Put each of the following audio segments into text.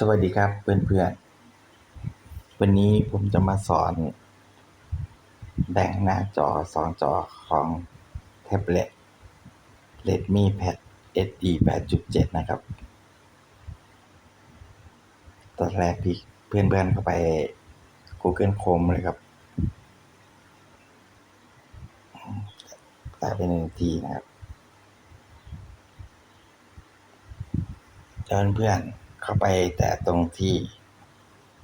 สวัสดีครับเพื่อนๆ วันนี้ผมจะมาสอนแบ่งหน้าจอสองจอของแท็บเล็ต Redmi Pad SD 8.7 นะครับ ตอนแรกพี่เพื่อนๆเข้าไป Google Chrome เลยครับแตายไปหนึ่งทีนะครับเชิญเพื่อน เข้าไปแต่ตรงที่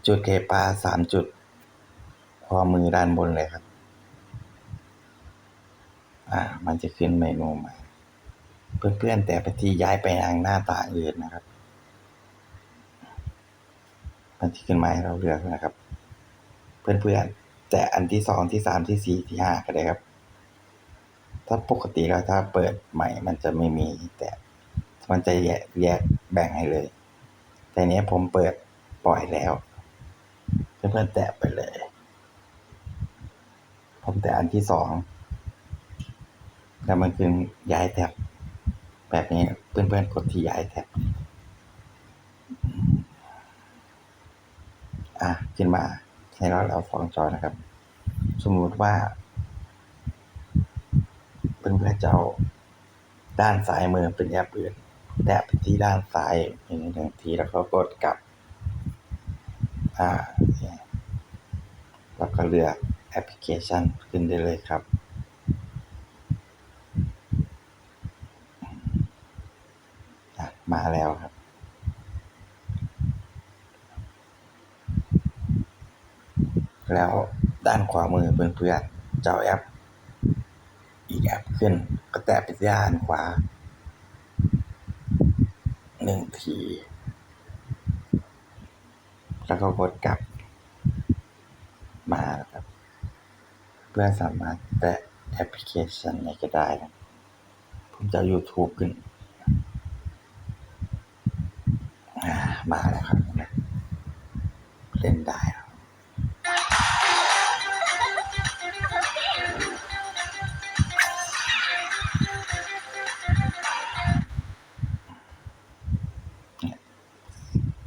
จุดเคปาสามจุดขวามือด้านบนเลยครับ อ่า มันจะขึ้นเมนูมา เพื่อนๆแต่ไปที่ย้ายไปทางหน้าตาอื่นนะครับ มันจะขึ้นมาให้เราเลือกนะครับ เพื่อนๆแต่อันที่สองที่สามที่สี่ที่ห้าก็ได้ครับ ถ้าปกติแล้วถ้าเปิดใหม่มันจะไม่มีแต่มันจะแยกแยกแบ่งให้เลย แต่เนี้ยผมเปิดปล่อยแล้ว เพื่อนๆแตะไปเลย ผมแตะอันที่สองแล้วมันคือย้ายแท็บแบบนี้เพื่อนๆกดที่ย้ายแท็บอะขึ้นมาให้เราเราฟองจอนะครับ สมมติว่าเพื่อนๆจะเอาด้านซ้ายมือเป็นแอปอื่น แตะไปที่ด้านซ้ายหนึ่งหนึ่งทีแล้วก็กดกลับ อ่าแล้วก็เลือกแอปพลิเคชันขึ้นได้เลยครับมาแล้วครับ แล้วด้านขวามือเพื่อนๆจะเอาแอป อีกแอปขึ้น ก็แตะไปที่ด้านขวา หนึ่งที แล้วก็กดกลับ มาครับ เพื่อสามารถแตะแอปพลิเคชันไหนก็ได้นะผมจะ YouTube ขึ้น มาแล้วครับ เล่นได้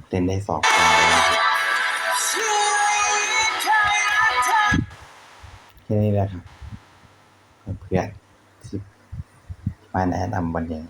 เล่นได้สองคนเลยนะครับแค่นี้แหละครับ เพื่อนที่บ้านแนะนำบันยัง